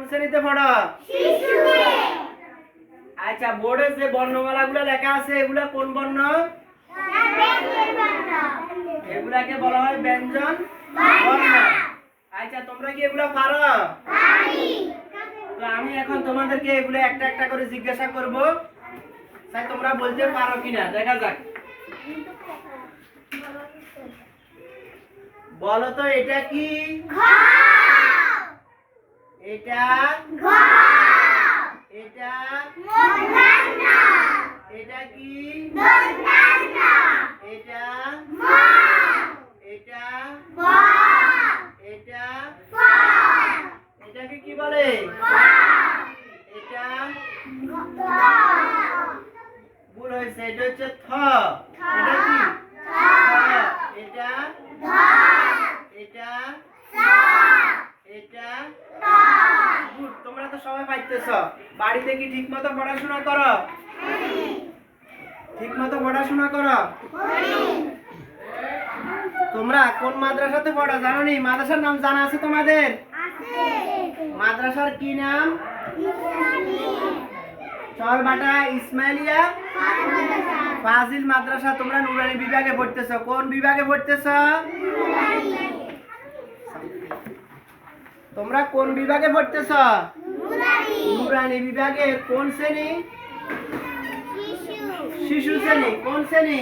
কোন শ্রেণীতে পড়ো আচ্ছা বোর্ডে যে বর্ণমালাগুলো লেখা আছে, এগুলা কোন বর্ণ? এগুলাকে বলা হয় ব্যঞ্জন বর্ণ। আচ্ছা তোমরা কি এগুলা পারো? তো আমি এখন তোমাদেরকে এগুলো একটা একটা করে জিজ্ঞাসা করব। তাই তোমরা বলতে পারো কিনা? দেখা যাক। বলো তো, এটা কি? এটা এটা এটা কি এটা এটা এটা এটাকে কি বলে? এটা ভুল হয়েছে, এটা হচ্ছে থ। এটা এটা এটা তোমরা তো সবাই পাইতেছ। বাড়িতে কি পড়াশোনা করো? ঠিক মতো পড়াশোনা করো? তোমরা কোন মাদ্রাসাতে পড়ো? জানো নি? মাদ্রাসার নাম জানা আছে তোমাদের? মাদ্রাসার কি নাম? চরবাটা ইসমাইলিয়া। ফাজিল মাদ্রাসা, তোমরা নুরানি বিভাগে পড়তেছ। কোন বিভাগে পড়তেছ? তোমরা কোন বিভাগে পড়তেছ? নুরানি বিভাগে। কোন শ্রেণি? শিশু শ্রেণি। কোন শ্রেণি?